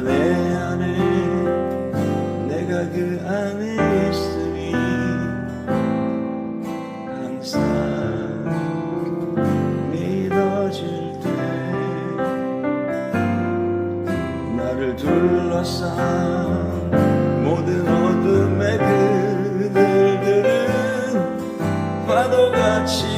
내 안에 내가 그 안에 있으니 항상 믿어질 때 나를 둘러싼 모든 어둠의 그들들은 파도같이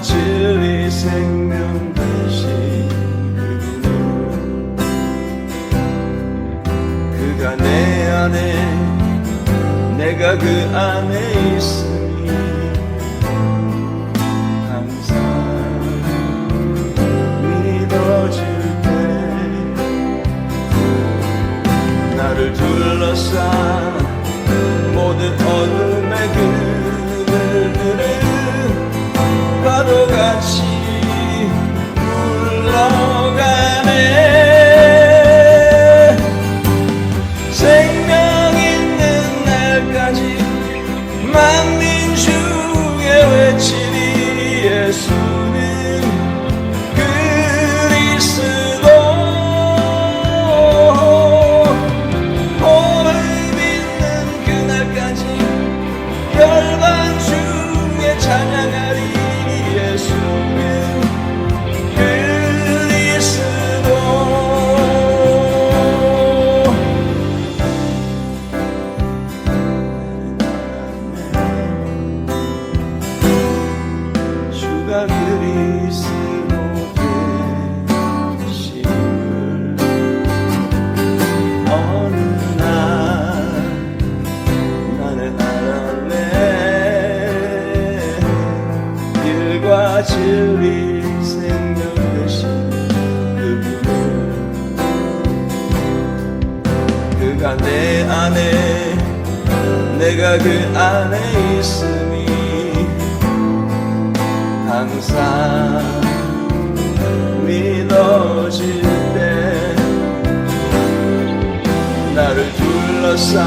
진리 생명 되신 그가 내 안에 내가 그 안에 있음 바보같이 불러 내가 그 안에 있으니 항상 믿어질 때 나를 둘러싼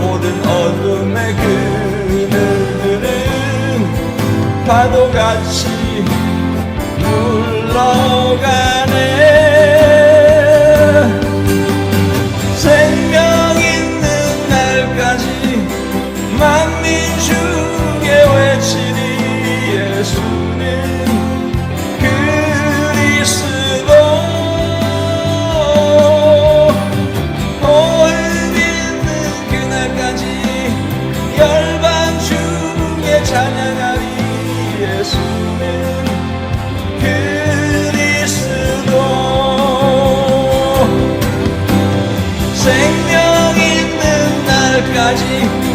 모든 어둠의 그늘들은 파도같이 물러가 magic.